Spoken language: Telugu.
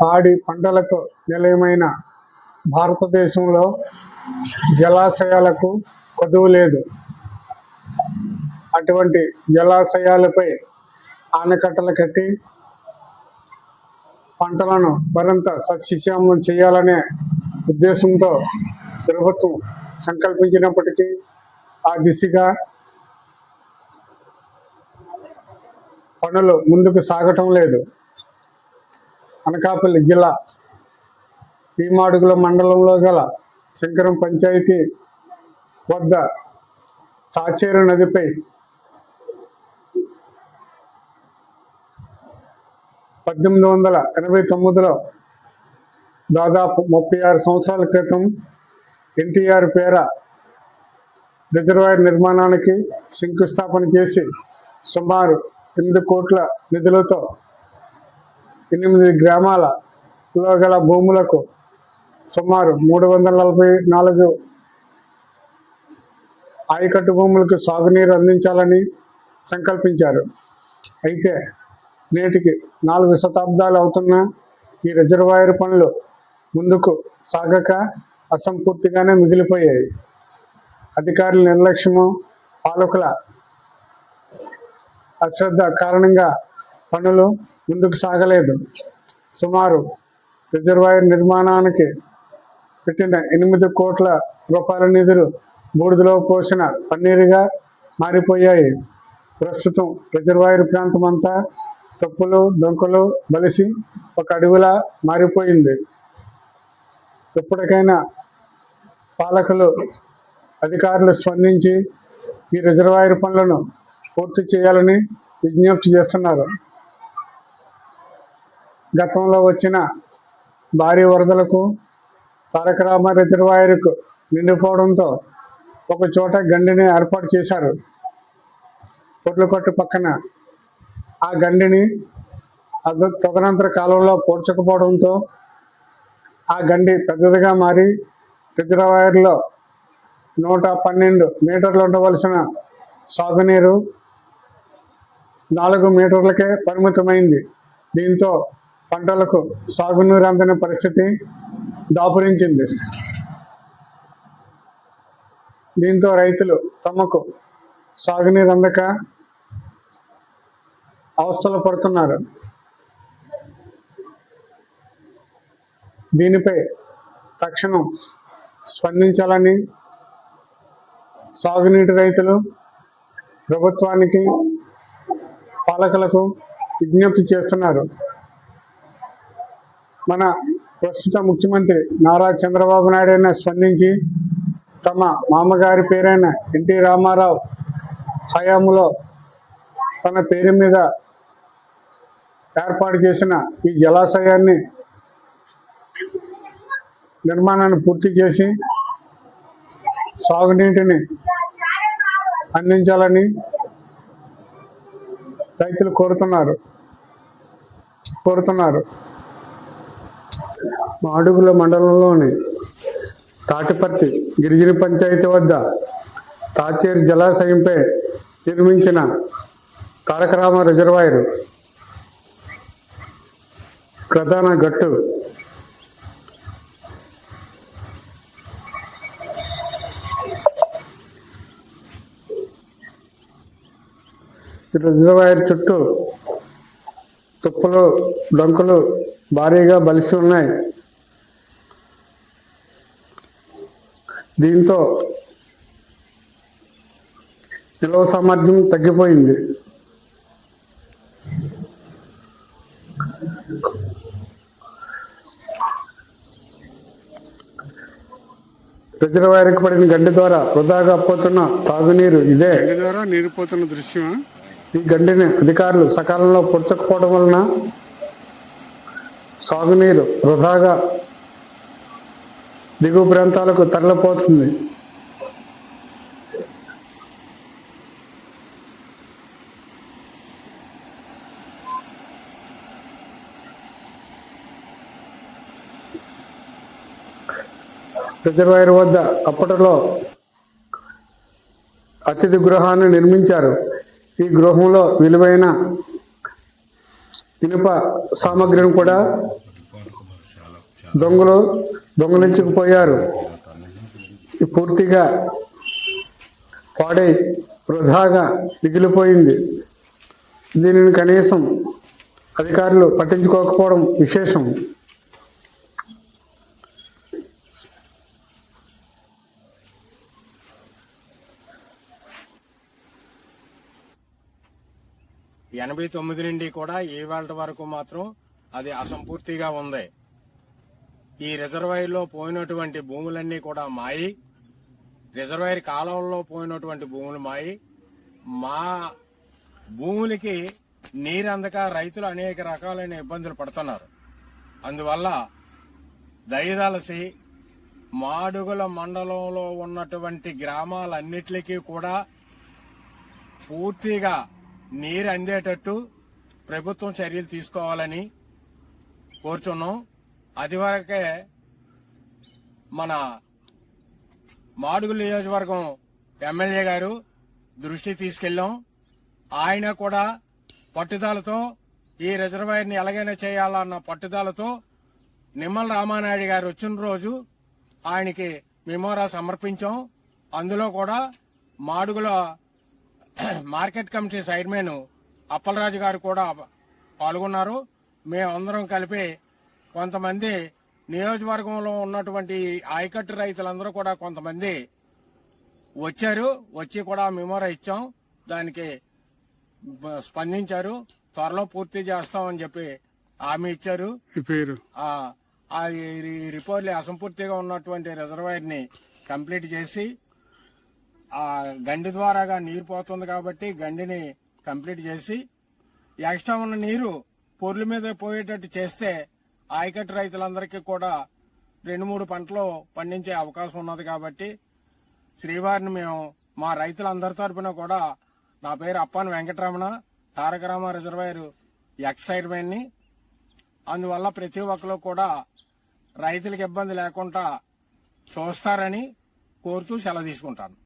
పాడి పంటలకు నిలయమైన భారతదేశంలో జలాశయాలకు కొదువు లేదు. అటువంటి జలాశయాలపై ఆనకట్టలు కట్టి పంటలను మరింత సస్యశ్యామం చేయాలనే ఉద్దేశంతో ప్రభుత్వం సంకల్పించినప్పటికీ ఆ దిశగా పనులు ముందుకు సాగటం లేదు. అనకాపల్లి జిల్లా భీమాడుగుల మండలంలో గల శంకరం పంచాయతీ వద్ద తాచేరు నదిపై పద్దెనిమిది వందల ఎనభై తొమ్మిదిలో దాదాపు ముప్పై ఆరు సంవత్సరాల క్రితం ఎన్టీఆర్ పేర రిజర్వాయర్ నిర్మాణానికి శంకుస్థాపన చేసి సుమారు ఎనిమిది కోట్ల నిధులతో ఎనిమిది గ్రామాలలో గల భూములకు సుమారు మూడు వందల నలభై నాలుగు ఆయకట్టు భూములకు సాగునీరు అందించాలని సంకల్పించారు. అయితే నేటికి నాలుగు శతాబ్దాలు అవుతున్న ఈ రిజర్వాయర్ పనులు ముందుకు సాగక అసంపూర్తిగానే మిగిలిపోయాయి. అధికారుల నిర్లక్ష్యము పాలకుల అశ్రద్ధ కారణంగా పనులు ముందుకు సాగలేదు. సుమారు రిజర్వాయర్ నిర్మాణానికి పెట్టిన ఎనిమిది కోట్ల రూపాయల నిధులు బూడిదలో పోసిన పన్నీరుగా మారిపోయాయి. ప్రస్తుతం రిజర్వాయర్ ప్రాంతం అంతా తప్పులు డొంకలు బలిసి ఒక అడవిలా మారిపోయింది. ఎప్పటికైనా పాలకులు అధికారులు స్పందించి ఈ రిజర్వాయర్ పనులను పూర్తి చేయాలని విజ్ఞప్తి చేస్తున్నారు. గతంలో వచ్చిన భారీ వరదలకు తారక రామ రిజర్వాయర్కు నిండిపోవడంతో ఒక చోట గండిని ఏర్పాటు చేశారు. పొట్లకొట్టు పక్కన ఆ గండిని అద తదనంతర కాలంలో పోడ్చకపోవడంతో ఆ గండి పెద్దదిగా మారి రిజర్వాయర్లో నూట పన్నెండు మీటర్లు ఉండవలసిన సాగునీరు నాలుగు మీటర్లకే పరిమితమైంది. దీంతో పంటలకు సాగునీరు అందని పరిస్థితి దాపురించింది. దీంతో రైతులు తమకు సాగునీరు అందక అవస్థలు పడుతున్నారు. దీనిపై తక్షణం స్పందించాలని సాగునీటి రైతులు ప్రభుత్వానికి పాలకులకు విజ్ఞప్తి చేస్తున్నారు. మన ప్రస్తుత ముఖ్యమంత్రి నారా చంద్రబాబు నాయుడు అయినా స్పందించి తమ మామగారి పేరైన ఎన్టీ రామారావు హయాంలో తన పేరు మీద ఏర్పాటు చేసిన ఈ జలాశయాన్ని నిర్మాణాన్ని పూర్తి చేసి సాగునీటిని అందించాలని రైతులు కోరుతున్నారు కోరుతున్నారు. మాడుగుల మండలంలోని తాటిపర్తి గిరిజన పంచాయతీ వద్ద తాచేరు జలాశయంపై నిర్మించిన తారకరామ రిజర్వాయర్ ప్రధాన గట్టు ఈ రిజర్వాయర్ చుట్టూ తుప్పలు డొంకలు భారీగా బలిసి ఉన్నాయి. దీంతో నిల్వ సామర్థ్యం తగ్గిపోయింది. రిజర్వాయర్కి పడిన గడ్డి ద్వారా వృధాగా పోతున్న తాగునీరు ఇదే. ద్వారా నీరు పోతున్న దృశ్యం ఈ గడ్డిని అధికారులు సకాలంలో పుచ్చకపోవడం వలన సాగునీరు వృధాగా దిగువ ప్రాంతాలకు తరలిపోతుంది. రిజర్వాయర్ వద్ద అప్పటిలో అతిథి గృహాన్ని నిర్మించారు. ఈ గృహంలో విలువైన ఇనుప సామగ్రిని కూడా దొంగలు దొంగలించుకుపోయారు. ఇది పూర్తిగా పాడై వృధాగా మిగిలిపోయింది. దీనిని కనీసం అధికారులు పట్టించుకోకపోవడం విశేషం. ఎనభై తొమ్మిది నుండి కూడా ఈ వరకు మాత్రం అది అసంపూర్తిగా ఉంది. ఈ రిజర్వాయర్లో పోయినటువంటి భూములన్నీ కూడా మాయి. రిజర్వాయర్ కాలంలో పోయినటువంటి భూములు మాయి. మా భూములకి నీరు అందక రైతులు అనేక రకాలైన ఇబ్బందులు పడుతున్నారు. అందువల్ల దయదలసి మాడుగుల మండలంలో ఉన్నటువంటి గ్రామాలన్నిటికీ కూడా పూర్తిగా నీరు అందేటట్టు ప్రభుత్వం చర్యలు తీసుకోవాలని కోరుచున్నాం. అది వరకే మన మాడుగు నియోజకవర్గం ఎమ్మెల్యే గారు దృష్టి తీసుకెళ్ళాం. ఆయన కూడా పట్టుదలతో ఈ రిజర్వాయర్ని ఎలాగైనా చేయాలన్న పట్టుదలతో నిమ్మల రామానాయుడు గారు వచ్చిన రోజు ఆయనకి మెమోరా సమర్పించాం. అందులో కూడా Madugula market committee chairman Appalaraju garu కూడా పాల్గొన్నారు. మేమందరం కలిపి కొంతమంది నియోజకవర్గంలో ఉన్నటువంటి ఆయకట్టు రైతులందరూ కూడా కొంతమంది వచ్చారు. వచ్చి కూడా మెమోరా ఇచ్చాం. దానికి స్పందించారు. త్వరలో పూర్తి చేస్తామని చెప్పి హామీ ఇచ్చారు. పేరు? ఆ రిపోర్ట్లు అసంపూర్తిగా ఉన్నటువంటి రిజర్వాయర్ని కంప్లీట్ చేసి ఆ గండి ద్వారాగా నీరు పోతుంది కాబట్టి గండిని కంప్లీట్ చేసి ఎక్స్ట్రా ఉన్న నీరు పొర్ల మీద పోయేటట్టు చేస్తే ఆయకట్టు రైతులందరికీ కూడా రెండు మూడు పంటలు పండించే అవకాశం ఉన్నది కాబట్టి శ్రీవారిని మేము మా రైతులందరి తరపున కూడా నా పేరు అప్పాని వెంకటరమణ తారక రామ రిజర్వాయర్ ఎక్సైర్మెంట్ని అందువల్ల ప్రతి ఒక్కరు కూడా రైతులకు ఇబ్బంది లేకుండా చూస్తారని కోరుతూ సెలవు తీసుకుంటాను.